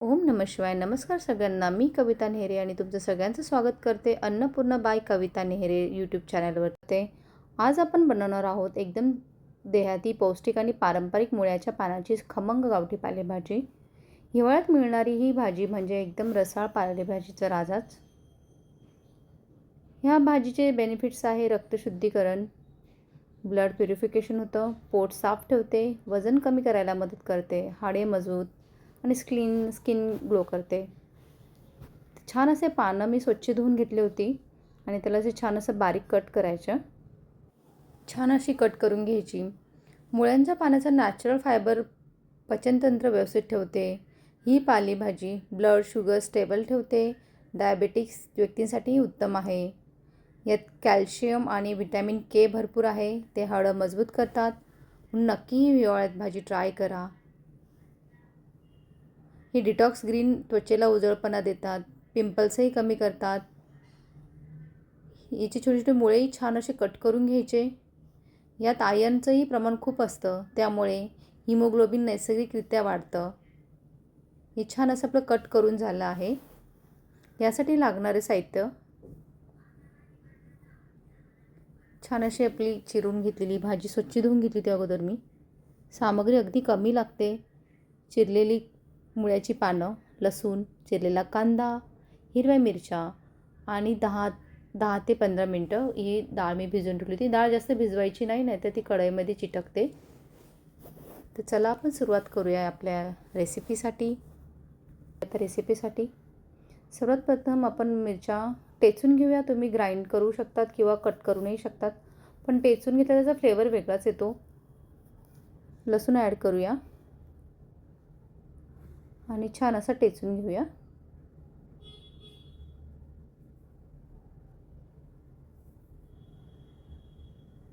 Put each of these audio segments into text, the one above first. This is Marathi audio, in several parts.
ओम नम शिवाय. नमस्कार सगळ्यांना. मी कविता नेहरे आणि तुमचं सगळ्यांचं स्वागत करते अन्नपूर्णा बाय कविता नेहरे यूट्यूब चॅनलवर ते आज आपण बनवणार आहोत एकदम देहाती पौष्टिक आणि पारंपरिक मुळ्याच्या पानाची खमंग गावठी पालेभाजी. हिवाळ्यात मिळणारी ही भाजी म्हणजे एकदम रसाळ पालेभाजीचा राजाच. ह्या भाजीचे बेनिफिट्स आहे रक्तशुद्धीकरण ब्लड प्युरिफिकेशन होतं पोट साफ ठेवते वजन कमी करायला मदत करते हाडे मजबूत आणि स्किन स्किन ग्लो करते. छान असे पानं मी स्वच्छ धुवून घेतली होती आणि त्याला असे छान असं बारीक कट करायचं. छान अशी कट करून घ्यायची. मुळ्यांच्या पाण्याचा नॅचरल फायबर पचनतंत्र व्यवस्थित ठेवते. ही पालेभाजी ब्लड शुगर स्टेबल ठेवते. डायबेटिक्स व्यक्तींसाठीही उत्तम आहे. यात कॅल्शियम आणि व्हिटॅमिन के भरपूर आहे. ते हाडं मजबूत करतात. नक्की हिवाळ्यात भाजी ट्राय करा. ही डिटॉक्स ग्रीन त्वचेला उजळपणा देतात पिंपल्सही कमी करतात. याची छोटी छोटी मुळेही छान असे कट करून घ्यायचे. यात आयर्नचंही प्रमाण खूप असतं त्यामुळे हिमोग्लोबिन नैसर्गिकरित्या वाढतं. हे छान असं आपलं कट करून झालं आहे. यासाठी लागणारे साहित्य. छान अशी आपली चिरून घेतलेली भाजी स्वच्छ धुवून घेतली ती अगोदर मी. सामग्री अगदी कमी लागते. चिरलेली मुळ्याची पानं लसूण चिरलेला कांदा हिरव्या मिरच्या आणि दहा दहा ते पंधरा मिनटं ही डाळ मी भिजवून ठेवली होती. डाळ जास्त भिजवायची नाही नाही तर ती कढईमध्ये चिटकते. तर चला आपण सुरुवात करूया आपल्या रेसिपीसाठी आता रेसिपीसाठी सर्वात प्रथम आपण मिरच्या टेचून घेऊया. तुम्ही ग्राइंड करू शकतात किंवा कट करूनही शकतात. पण टेचून घेतला त्याचा फ्लेवर वेगळाच येतो. लसूण ॲड करूया. आणि छान असं टेचून घेऊया.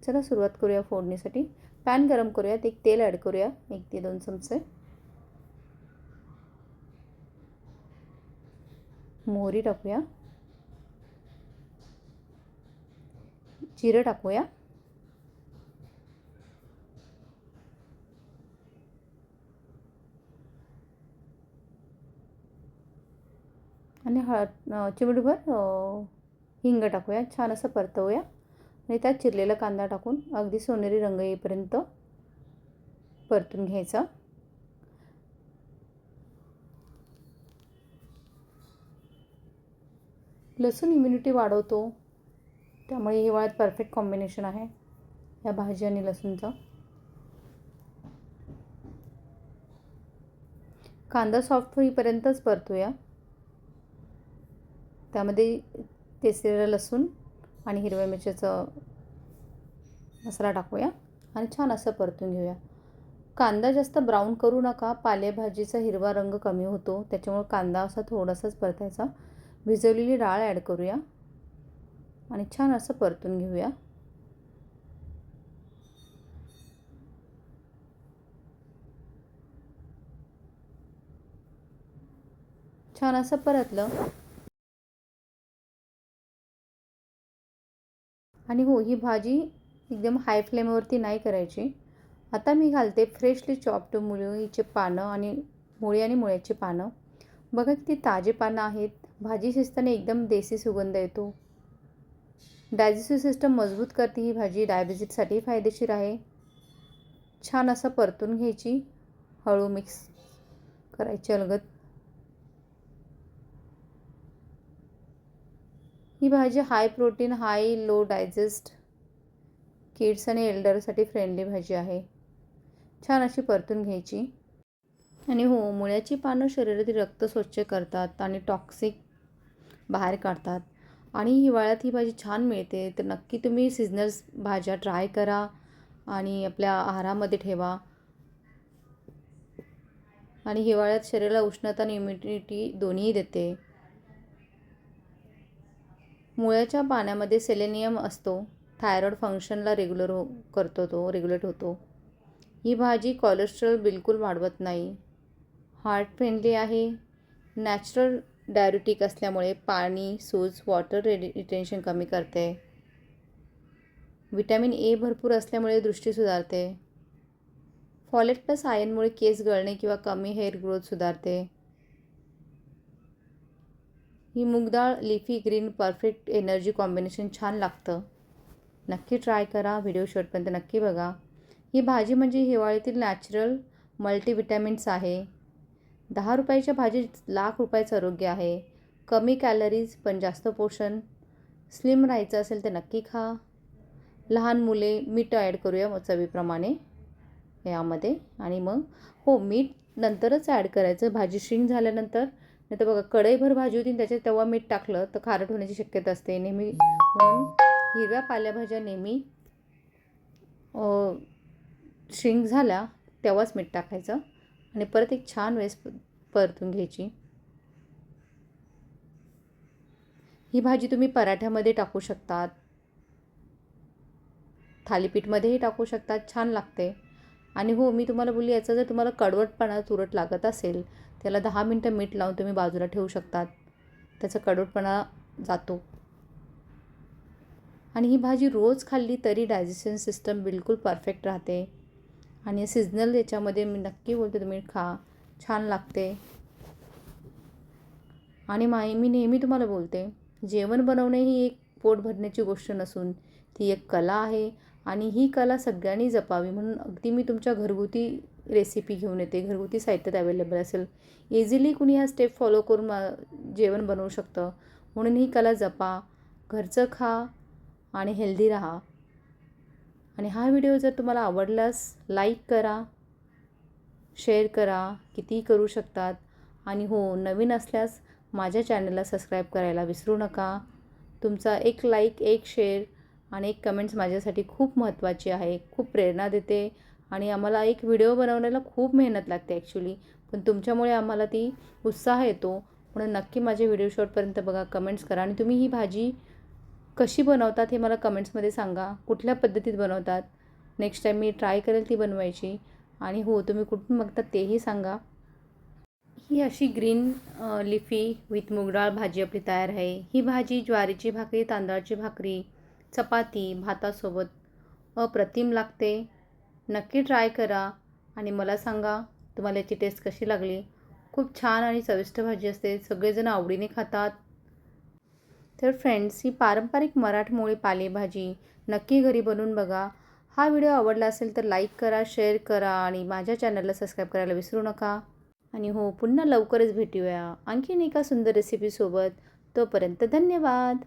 चला सुरुवात करूया फोडणीसाठी. पॅन गरम करूयात एक तेल ॲड करूया एक ते दोन चमचे. मोहरी टाकूया. जिरं टाकूया. आणि हळद चिमटभर हिंग टाकूया. छान असं परतवूया. आणि त्यात चिरलेला कांदा टाकून अगदी सोनेरी रंग येईपर्यंत परतून घ्यायचा. लसूण इम्युनिटी वाढवतो. त्यामुळे हिवाळ्यात परफेक्ट कॉम्बिनेशन आहे या भाजी आणि लसूणचं. कांदा सॉफ्ट होईपर्यंतच परतूया. त्यामध्ये तेचलेलं लसूण आणि हिरव्या मिरच्याचं मसाला टाकूया आणि छान असं परतून घेऊया. कांदा जास्त ब्राऊन करू नका. पालेभाजीचा हिरवा रंग कमी होतो. त्याच्यामुळे कांदा असा थोडासाच परतायचा. भिजवलेली डाळ ॲड करूया आणि छान असं परतून घेऊया. छान असं परतलं. आणि हो ही भाजी एकदम हाय फ्लेमवरती नाही करायची. आता मी घालते फ्रेशली चॉप्ड मुळीचे पानं आणि मुळी आणि मुळ्याची पानं. बघा किती ताजे पानं आहेत. भाजी शिजताना एकदम देसी सुगंध येतो. डायजेस्टिव्ह सिस्टम मजबूत करते. ही भाजी डायबिटीजसाठी फायदेशीर आहे. छान असं परतून घ्यायची. हळू मिक्स करायची अलगत ही भाजी high protein high low digest kids आणि एल्डरसाठी फ्रेंडली भाजी आहे. छान अशी परतून घ्यायची. आणि हो मुळ्याची पानं शरीरातील रक्त स्वच्छ करतात आणि टॉक्सिक बाहेर काढतात. आणि हिवाळ्यात ही भाजी छान मिळते तर नक्की तुम्ही सिजनल्स भाज्या ट्राय करा आणि आपल्या आहारामध्ये ठेवा. आणि हिवाळ्यात शरीराला उष्णता आणि इम्युनिटी दोन्ही देते. मुळ्याच्या पाण्यामध्ये सेलेनियम असतो. थायरॉईड फंक्शनला रेग्युलर हो करतो तो रेग्युलेट होतो. ही भाजी कोलेस्ट्रॉल बिलकुल वाढवत नाही. हार्ट फ्रेंडली आहे. नॅचरल डायरेटिक असल्यामुळे पाणी सूज वॉटर रेडि रिटेन्शन कमी करते. विटॅमिन ए भरपूर असल्यामुळे दृष्टी सुधारते. फॉलेट प्लस आयनमुळे केस गळणे किंवा कमी हेअर ग्रोथ सुधारते. ही मूगडाळ leafy green perfect energy combination छान लागतं. नक्की ट्राय करा व्हिडिओ शेवटपर्यंत नक्की बघा. ही भाजी म्हणजे हिवाळ्यातील नॅचरल मल्टीविटॅमिन्स आहे. दहा रुपयाच्या भाजीत लाख रुपयाचं आरोग्य आहे. कमी कॅलरीज पण जास्त पोषण. स्लिम राहायचं असेल तर नक्की खा. लहान मुले मीठ ॲड करूया मग चवीप्रमाणे. यामध्ये. आणि मग हो मीठ नंतरच ॲड करायचं. भाजी शिंग झाल्यानंतर नाही तर बघा कढईभर भाजी होती त्याच्यात तेव्हा मीठ टाकलं तर खारट होण्याची शक्यता असते. नेहमी म्हणून हिरव्या पालेभाज्या नेहमी श्रिंक झाल्या तेव्हाच मीठ टाकायचं आणि परत एक छान वेस परतून घ्यायची. ही भाजी तुम्ही पराठ्यामध्ये टाकू शकतात. थालीपीठमध्येही टाकू शकतात. छान लागते. आणि हो मी तुम्हाला बोलली याचा जर तुम्हाला कडवटपणा तुरट लागत असेल त्याला दहा मिनटं मीठ लावून तुम्ही बाजूला ठेवू शकतात. त्याचा कडवटपणा जातो. आणि ही भाजी रोज खाल्ली तरी डायजेशन सिस्टम बिलकुल परफेक्ट राहते. आणि सिजनल याच्यामध्ये मी नक्की बोलते तुम्ही खा छान लागते. आणि माय मी नेहमी तुम्हाला बोलते जेवण बनवणे ही एक पोट भरण्याची गोष्ट नसून ती एक कला आहे. आणि ही कला सगळ्यांनी जपावी म्हणून अगदी मी तुमच्या घरगुती रेसिपी घेऊन येते. घरगुती साहित्यात अवेलेबल असेल. इझिली कुणी हा स्टेप फॉलो करून मा जेवण बनवू शकतं. म्हणून ही कला जपा. घरचं खा आणि हेल्दी राहा. आणि हा व्हिडिओ जर तुम्हाला आवडल्यास लाईक करा. शेअर करा. कितीही करू शकतात. आणि हो नवीन असल्यास माझ्या चॅनलला सबस्क्राईब करायला विसरू नका. तुमचा एक लाईक एक शेअर आणि एक कमेंट्स माझ्यासाठी खूप महत्त्वाची आहे. खूप प्रेरणा देते. आणि आम्हाला एक व्हिडिओ बनवण्याला खूप मेहनत लागते ॲक्च्युली पण तुमच्यामुळे आम्हाला ती उत्साह येतो. म्हणून नक्की माझे व्हिडिओ शॉटपर्यंत बघा कमेंट्स करा. आणि तुम्ही ही भाजी कशी बनवतात हे मला कमेंट्समध्ये सांगा. कुठल्या पद्धतीत बनवतात? नेक्स्ट टाईम मी ट्राय करेल ती बनवायची. आणि हो तुम्ही कुठून बघतात तेही सांगा. ही अशी ग्रीन लिफी विथ मुगडाळ भाजी आपली तयार आहे. ही भाजी ज्वारीची भाकरी तांदळाची भाकरी चपाती भातासोबत अप्रतिम लागते. नक्की ट्राय करा आणि मला सांगा तुम्हाला याची टेस्ट कशी लागली? खूप छान आणि चविष्ट भाजी असते सगळेजण आवडीने खातात. तर फ्रेंड्स ही पारंपरिक मराठमोळी पालेभाजी नक्की घरी बनवून बघा. हा व्हिडिओ आवडला असेल तर लाईक करा शेअर करा आणि माझ्या चॅनलला सबस्क्राईब करायला विसरू नका. आणि हो पुन्हा लवकरच भेटूया आणखीन एका सुंदर रेसिपीसोबत तोपर्यंत धन्यवाद!